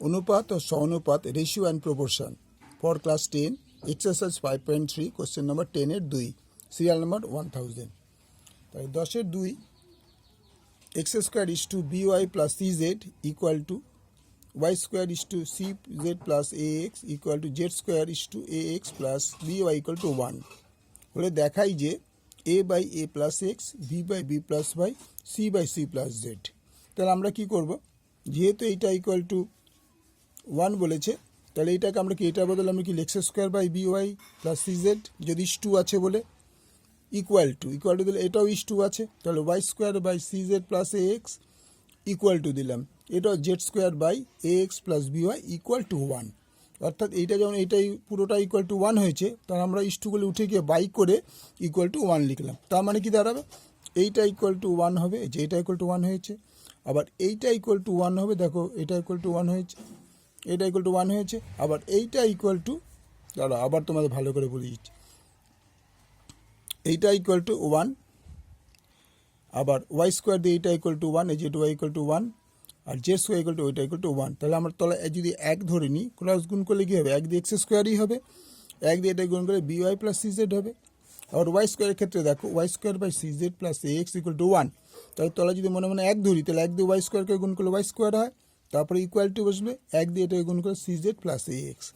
অনুপাত ও সমানুপাত ratio and proportion for class ten exercise five point three question number টেনের দুই সিরিয়াল নাম্বার ওয়ান থাউজেন্ড তাই দশের দুই X square is to B Y plus C Z equal to Y square is to C Z plus A X equal to Z square is to A X plus B Y equal to one হলে দেখাই যে A by A plus X B by B plus by C by C plus Z তাহলে আমরা কি করব? যেহেতু এইটা equal to one বলেছে। তাহলে এইটাকে আমরা কি এটার বদলে আমরা কি X square by B Y plus C Z যদি ইস টু আছে বলে? ইকুয়াল টু ইকুয়াল টু দিলে এটাও ইস টু আছে। তাহলে Y square by C Z plus A X equal to দিলাম। এটাও Z square by A X plus B Y equal to one অর্থাৎ এইটা যেমন এইটাই পুরোটা ইকুয়াল টু ওয়ান হয়েছে তার আমরা ইস টুগুলো উঠে গিয়ে বাই করে ইকুয়াল টু ওয়ান লিখলাম। তার মানে কি দাঁড়াবে? এইটা ইকুয়াল টু ওয়ান হবে, যে এটা ইকুয়াল টু ওয়ান হয়েছে। আবার এইটা ইকুয়াল টু ওয়ান হবে, দেখো এটা ইকুয়াল টু ওয়ান হয়েছে। এটা ইকুয়াল টু ওয়ান হয়েছে, আবার এইটা ইকুয়াল টু দাঁড়া আবার তোমাদের ভালো করে বলে দিচ্ছি। এইটা ইকুয়াল টু ওয়ান আবার ওয়াই স্কোয়ার দিয়ে এইটা ইকুয়াল টু ওয়ান যে ওয়াই ইকুয়াল টু ওয়ান আর জেড স্কোয়ার ইকুয়াল টু ওইটা ইকুয়াল টু ওয়ান তাহলে আমরা তলা যদি এক ধরে নিই ক্রস গুণ করলে কী হবে? এক দিয়ে এক্স স্কোয়ারই হবে। এক দিয়ে এটা গুণ করলে B Y plus C Z হবে। আবার ওয়াই স্কোয়ারের ক্ষেত্রে দেখো Y square by C Z plus A X equal to one তাহলে তলা যদি মনে মনে এক ধরি, তাহলে এক দিয়ে ওয়াই স্কোয়ারকে গুণ করলে ওয়াই স্কোয়ার হয়। তারপরে ইকুয়াল টু বসবে এক দিয়ে এটাকে গুণ করে C Z plus A X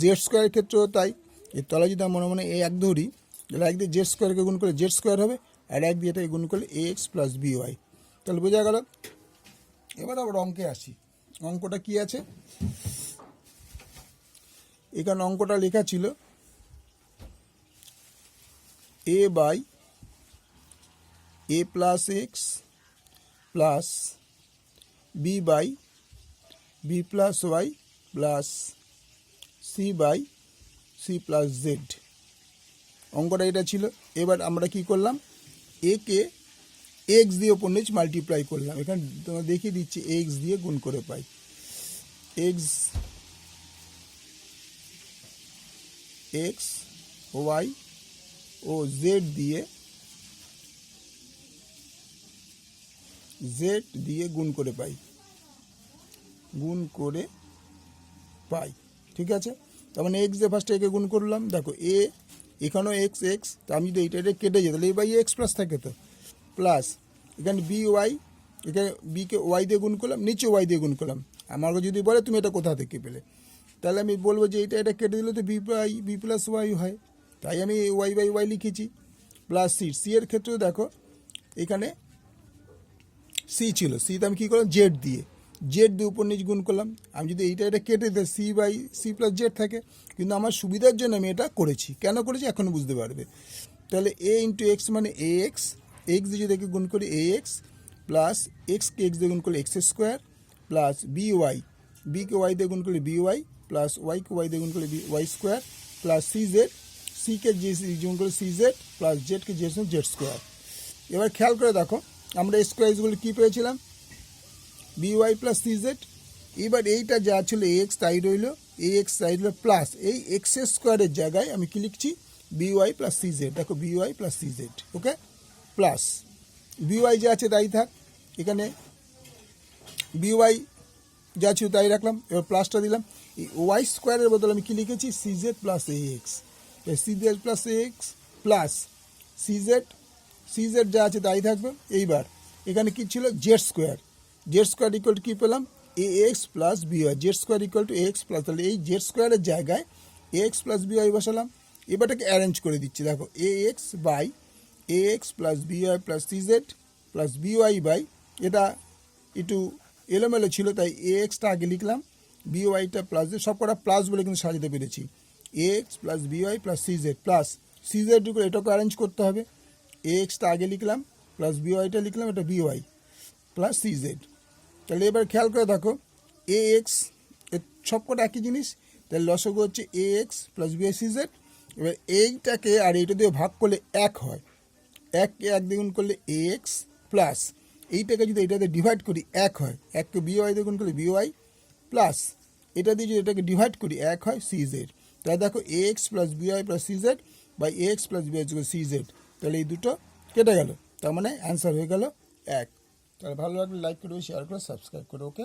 Z স্কোয়ারের ক্ষেত্রেও তাই। এর তলা যদি আমরা মনে মনে এ এক ধরি, তাহলে এক দিয়ে জেড স্কোয়ারকে গুণ করে জেড স্কোয়ার হবে, আর এক দিয়ে এটাকে গুণ করলে A X plus B Y তাহলে বোঝা গেল? এবার আবার অঙ্কে আসি। অঙ্কটা কি আছে? এখানে অঙ্কটা লেখা ছিল A by A plus X plus B by B plus Y plus C by C plus Z অঙ্কটা এটা ছিল। এবার আমরা কি করলাম? একে এক্স দিয়ে ওপর নিচ মাল্টিপ্লাই করলাম। এখানে তোমার দেখিয়ে দিচ্ছি এক্স দিয়ে গুণ করে পাই। এক্স এক্স ওয়াই ও জেড দিয়ে জেড দিয়ে গুণ করে পাই। গুণ করে পাই, ঠিক আছে? তার মানে এক্স দিয়ে ফার্স্টে একে গুণ করলাম, দেখো এ এখানেও এক্স এক্স তা আমি যদি এইটা এটা কেটে যেত তাহলে এ বাই এক্স প্লাস থাকে তো। প্লাস এখানে বি ওয়াই এখানে বিকে ওয়াই দিয়ে গুণ করলাম, নিচে ওয়াই দিয়ে গুণ করলাম। আমাকে যদি বলে, তুমি এটা কোথা থেকে পেলে? তাহলে আমি বলব যে এটা এটা কেটে দিলে তো B by B plus Y হয়। তাই আমি ওয়াই বাই ওয়াই লিখেছি। প্লাস সি সি এর ক্ষেত্রেও দেখো, এখানে সি ছিল। সিতে আমি কী করলাম? জেড দিয়ে। জেড দিয়ে উপর নিচ গুণ করলাম। আমি যদি এইটা এটা কেটে দিই C by C plus Z থাকে, কিন্তু আমার সুবিধার জন্য আমি এটা করেছি। কেন করেছি? এখন বুঝতে পারবে। তাহলে এ ইন্টু এক্স মানে এ এক্স এক্স দিয়ে যদি গুণ করি এ এক্স প্লাস এক্সকে এক্স দিয়ে গুণ করলে X square plus B Y বিকে ওয়াই দিয়ে গুণ করলে বি ওয়াই প্লাস ওয়াইকে ওয়াই দিয়ে গুণ করলে B Y square plus C Z সিকে যে গুণ করলে সি জেড প্লাস জেডকে যে জেড স্কোয়ার এবার খেয়াল করে দেখো, আমরা স্কোয়াইজগুলো কী পেয়েছিলাম? বিওয়াই প্লাস সি জেড এবার এইটা যা ছিল এক্স তাই রইল এ এক্স তাই রইল প্লাস এই এক্স স্কোয়ারের জায়গায় আমি কি লিখছি? B Y plus C Z দেখো B Y plus C Z okay plus B Y যা আছে তাই থাক, এখানে বিওয়াই যা ছিল তাই রাখলাম, এবার প্লাসটা দিলাম। এই ওয়াই স্কোয়ারের বদলে আমি কি লিখেছি? C Z plus A X C Z plus A X plus C Z C Z যা আছে তাই থাকবে। এইবার, এখানে কি ছিল? Z square Z square equal to কী পেলাম? A X plus B Y Z square equal to X plus তাহলে এই জেড স্কোয়ারের জায়গায় এ এক্স প্লাস বিওয়াই বসালাম। এবারটাকে অ্যারেঞ্জ করে দিচ্ছি, দেখো A X by A X plus B Y plus C Z plus B Y by এটা একটু এলোমেলো ছিল, তাই এ এক্সটা আগে লিখলাম বিওয়াইটা প্লাস সব কটা প্লাস বলে কিন্তু সাজাতে পেরেছি। A X plus B Y plus C Z plus C Z এটাকে অ্যারেঞ্জ করতে হবে। এ এক্সটা আগে লিখলাম প্লাস বিওয়াইটা লিখলাম, এটা বিওয়াই প্লাস সি জেড তাহলে এবার খেয়াল করে দেখো এ এক্সের সব কটা একই জিনিস, তাহলে লসগু হচ্ছে A X plus B Y C Z এবার এইটাকে আর এইটা দিয়ে ভাগ করলে এক হয়। এককে এক দ্বিগুণ করলে এ এক্স প্লাস এইটাকে যদি এটাতে ডিভাইড করি, এক হয়। এককে বিওয়াই দ্বিগুণ করলে বিওয়াই প্লাস এটা দিয়ে যদি এটাকে ডিভাইড করি, এক হয় সি জেড তাহলে দেখো A X plus B Y plus C Z বা A X plus B B Y C Z তাহলে এই দুটো কেটে গেল। তার মানে অ্যান্সার হয়ে গেল এক। তাহলে ভালো লাগলে লাইক করবে শেয়ার করে সাবস্ক্রাইব করো ওকে